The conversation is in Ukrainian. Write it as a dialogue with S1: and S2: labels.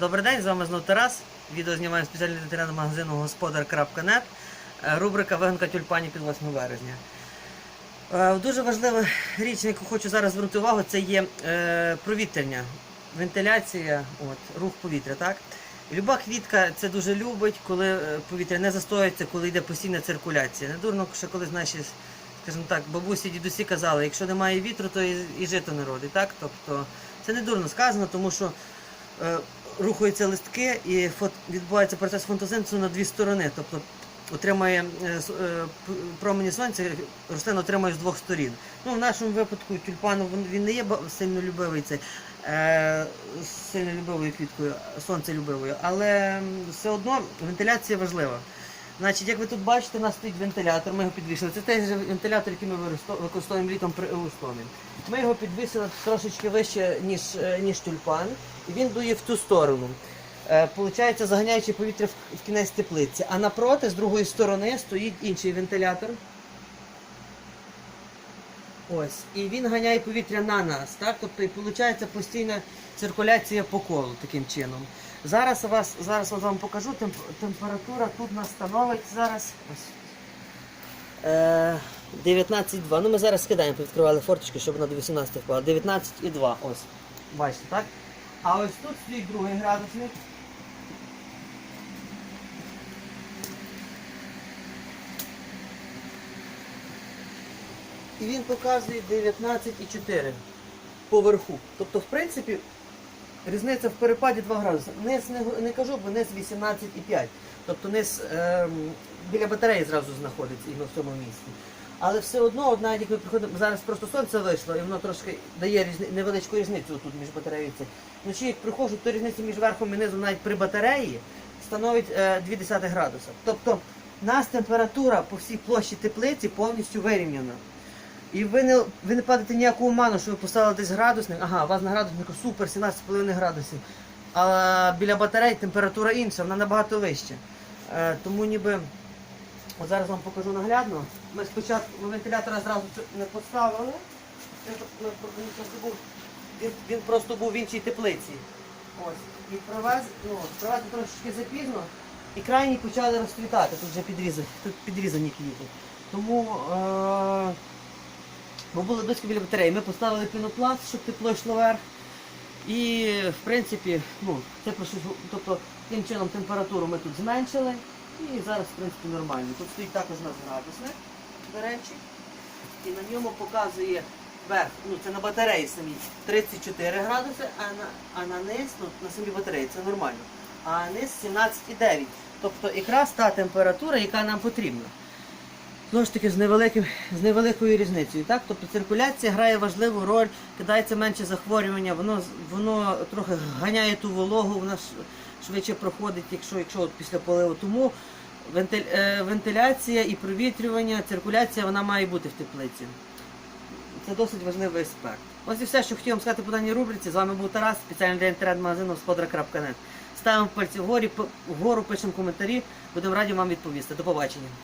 S1: Добрий день, з вами знов Тарас. Відео знімаємо спеціально для інтернет-магазину господар.нет. Е, Рубрика Виганка тюльпанів під 8 березня. Е, Дуже важлива річ, на яку хочу зараз звернути увагу, це є е, провітряння, вентиляція, от, рух повітря. Так? Люба квітка це дуже любить, коли повітря не застоюється, коли йде постійна циркуляція. Не дурно, що колись наші, скажімо так, бабусі, дідусі казали, якщо немає вітру, то і, і жито не родить. Так? Тобто, це не дурно сказано, тому що рухаються листки і відбувається процес фотосинтезу на дві сторони. Тобто отримає е, е, промені сонця, рослина отримує з двох сторін. Ну, в нашому випадку тюльпан він, не є сильно любивий цей, е, сильно любивою квіткою, сонцелюбивою, але все одно вентиляція важлива. Значить, як ви тут бачите, у нас стоїть вентилятор, ми його підвішили. Це той же вентилятор, який ми використовуємо літом при Еустомі. Ми його підвісили трошечки вище, ніж, е, ніж тюльпан, і він дує в ту сторону. Е, Получається, заганяючи повітря в кінець теплиці. А напроти, з другої сторони, стоїть інший вентилятор. Ось. І він ганяє повітря на нас. Так? Тобто і виходить постійна циркуляція по колу таким чином. Зараз вас зараз вам покажу темп, температура тут нас зараз. Е, 19,2. Ну ми зараз скидаємо, відкривали форточки, щоб до 18 впала. 19,2. Ось. Бачите, так? А ось тут стоїть другий градусник. І він показує 19,4 поверху. Тобто, в принципі, різниця в перепаді 2 градуси. Низ не, не кажу, бо низ 18,5. Тобто низ ем, біля батареї зразу знаходиться і в цьому місці. Але все одно, навіть як ми приходимо, зараз просто сонце вийшло, і воно трошки дає різни, невеличку різницю тут між батареєю. Вночі як приходжу, то різниця між верхом і низом навіть при батареї становить е, 0,2 градуса. Тобто у нас температура по всій площі теплиці повністю вирівняна. І ви не, ви не падаєте ніяку оману, що ви поставили десь градусник. Ага, у вас на градуснику супер, 17,5 градусів. А біля батареї температура інша, вона набагато вища. Е, тому ніби, от зараз вам покажу наглядно. Ми спочатку вентилятора зразу не поставили. Він, він просто був, він, просто був в іншій теплиці. Ось. І привез, ну, привезли трошечки запізно. І крайні почали розцвітати. Тут вже підрізані, тут підрізані квіти. Тому е- Бо були близько біля батареї. Ми поставили пінопласт, щоб тепло йшло вверх. І в принципі, ну, це про щось, тобто тим чином температуру ми тут зменшили. І зараз, в принципі, нормально. Тут стоїть також у нас градусник, до речі. І на ньому показує верх, ну це на батареї самій 34 градуси, а на, а на низ, ну, на самій батареї це нормально. А низ 17,9. Тобто якраз та температура, яка нам потрібна. Знову ж таки, з, невеликим, з невеликою різницею. Так? Тобто циркуляція грає важливу роль, кидається менше захворювання, воно, воно трохи ганяє ту вологу, вона швидше проходить, якщо, якщо от після поливу. Тому вентиль, е, вентиляція і провітрювання, циркуляція вона має бути в теплиці. Це досить важливий аспект. Ось і все, що хотів вам сказати по даній рубриці. З вами був Тарас, спеціально для інтернет-магазину господар.нет. Ставимо пальці вгорі, вгору, пишемо коментарі, будемо раді вам відповісти. До побачення.